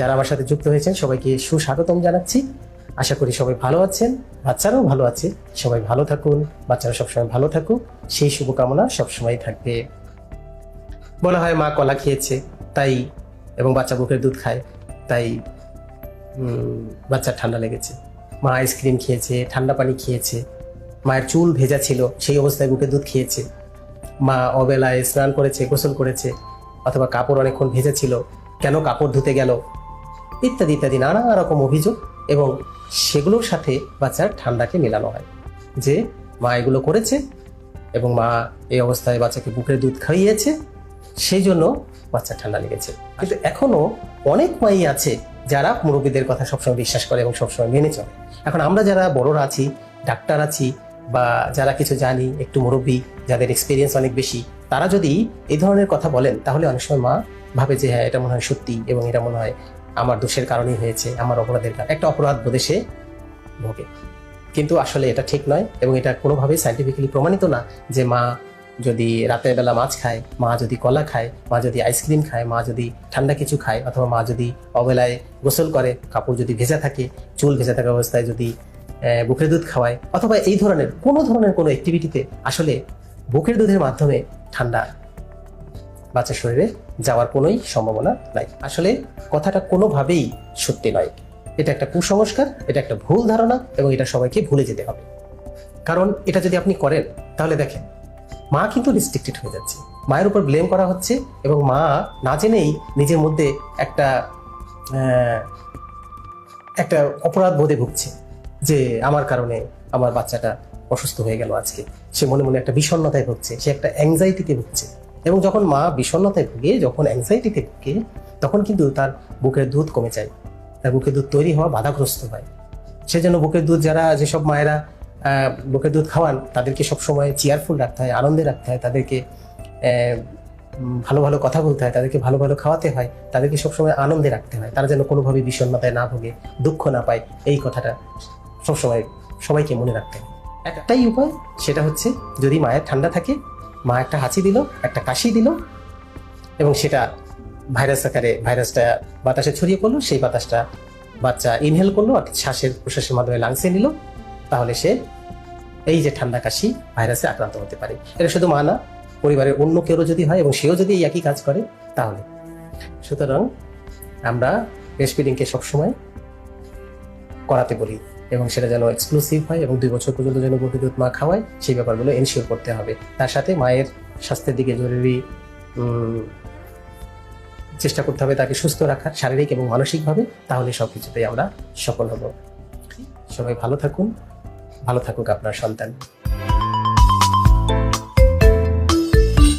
যারা আমার সাথে যুক্ত হয়েছেন, সবাইকে সুস্বাগতম জানাচ্ছি। আশা করি সবাই ভালো আছেন, বাচ্চারাও ভালো আছে। সবাই ভালো থাকুন, বাচ্চারা সবসময় ভালো থাকুক। সেই শুভকামনা সবসময় থাকবে। বলা হয় মা কলা খেয়েছে, তাই, এবং বাচ্চা বুকের দুধ খায়, তাই বাচ্চার ঠান্ডা লেগেছে। মা আইসক্রিম খেয়েছে, ঠান্ডা পানি খেয়েছে। মায়ের চুল ভেজা ছিল, সেই অবস্থায় বুকের দুধ খেয়েছে। মা অবেলায় স্নান করেছে, গোসল করেছে, অথবা কাপড় অনেকক্ষণ ভেজা ছিল। কেন কাপড় ধুতে গেল? ইত্যাদি ইত্যাদি নানা রকম অভিযোগ এবং সেগুলোর সাথে বাচ্চার ঠান্ডাকে মেলানো হয় যে মা এগুলো করেছে এবং মা এই অবস্থায় বাচ্চাকে বুকের দুধ খাইয়েছে, সেই জন্য বাচ্চার ঠান্ডা লেগেছে। কিন্তু এখনও অনেক মাই আছে যারা মুরব্বীদের কথা সবসময় বিশ্বাস করে এবং সবসময় মেনে চলে। এখন আমরা যারা বড়রা আছি, ডাক্তার আছি বা যারা কিছু জানি, একটু মুরব্বী যাদের এক্সপিরিয়েন্স অনেক বেশি, তারা যদি এই ধরনের কথা বলেন, তাহলে অনেক সময় মা ভাবে যে হ্যাঁ এটা মনে হয় সত্যি এবং এটা মনে হয় আমার দোষের কারণেই হয়েছে, আমার অপরাধের কারণে। একটা অপরাধ বোধে সে ভোগে। কিন্তু আসলে এটা ঠিক নয় এবং এটা কোনোভাবেই সাইন্টিফিক্যালি প্রমাণিত না যে মা যদি রাতের বেলা মাছ খায়, মা যদি কলা খায়, মা যদি আইসক্রিম খায়, মা যদি ঠান্ডা কিছু খায়, অথবা মা যদি অবেলায় গোসল করে, কাপড় যদি ভেজা থাকে, চুল ভেজা থাকা অবস্থায় যদি বুকের দুধ খাওয়ায়, অথবা এই ধরনের কোনো ধরনের কোনো অ্যাক্টিভিটিতে আসলে বুকের দুধের মাধ্যমে ঠান্ডা বাচ্চার শরীরে যাওয়ার কোনোই সম্ভাবনা নাই। আসলে কথাটা কোনোভাবেই সত্যি নয়। এটা একটা কুসংস্কার, এটা একটা ভুল ধারণা এবং এটা সবাইকে ভুলে যেতে হবে। কারণ এটা যদি আপনি করেন, তাহলে দেখেন, মা কিন্তু রিস্ট্রিক্টেড হয়ে যাচ্ছে। মায়ের উপর ব্লেম করা হচ্ছে এবং মা না জেনেই নিজের মধ্যে একটা একটা অপরাধ বোধে ভুগছে যে আমার কারণে আমার বাচ্চাটা অসুস্থ হয়ে গেল আজকে। সে মনে মনে একটা বিষণ্ণতায় ভুগছে, সে একটা অ্যাংজাইটিতে ভুগছে। এবং যখন মা বিষণ্ণতায় ভুগে, যখন অ্যাংজাইটিতে ভুগে, তখন কিন্তু তার বুকের দুধ কমে যায়। তার বুকের দুধ তৈরি হওয়া বাধাগ্রস্ত হয়। সেজন্য বুকের দুধ যারা, যেসব মায়েরা বুকের দুধ খাওয়ান, তাদেরকে সবসময় চেয়ারফুল রাখতে হয়, আনন্দে রাখতে হয়, তাদেরকে ভালো ভালো কথা বলতে হয়, তাদেরকে ভালো ভালো খাওয়াতে হয়, তাদেরকে সবসময় আনন্দে রাখতে হয়। তারা যেন কোনোভাবে বিষণ্ণতায় না ভোগে, দুঃখ না পায়, এই কথাটা সবসময় সবাইকে মনে রাখতে হয়। একটাই উপায়, সেটা হচ্ছে যদি মায়ের ঠান্ডা থাকে মা একটা হাঁচি দিল, একটা কাশি দিল, এবং সেটা ভাইরাস আকারে, ভাইরাসটা বাতাসে ছড়িয়ে পড়ল, সেই বাতাসটা বাচ্চা ইনহেল করল, অর্থাৎ শ্বাসের প্রশ্বাসের মাধ্যমে লাংসে নিল, তাহলে সে এই যে ঠান্ডা কাশি ভাইরাসে আক্রান্ত হতে পারে। এটা শুধু মা না, পরিবারের অন্য কেউ যদি হয়, এবং সেও যদি এই একই কাজ করে, তাহলে। সুতরাং আমরা ব্রেস্ট ফিডিংকে সবসময় করাতে বলি। এবং সেটা যেন এক্সক্লুসিভ হয় এবং দুই বছর পর্যন্ত যেন গভীর দুধ মা খাওয়ায়, সেই ব্যাপারগুলো এনশিওর করতে হবে। তার সাথে মায়ের স্বাস্থ্যের দিকে জরুরি চেষ্টা করতে হবে তাকে সুস্থ রাখার শারীরিক এবং মানসিকভাবে, তাহলে সব কিছুতেই আমরা সফল হব। সবাই ভালো থাকুন, ভালো থাকুক আপনার সন্তান।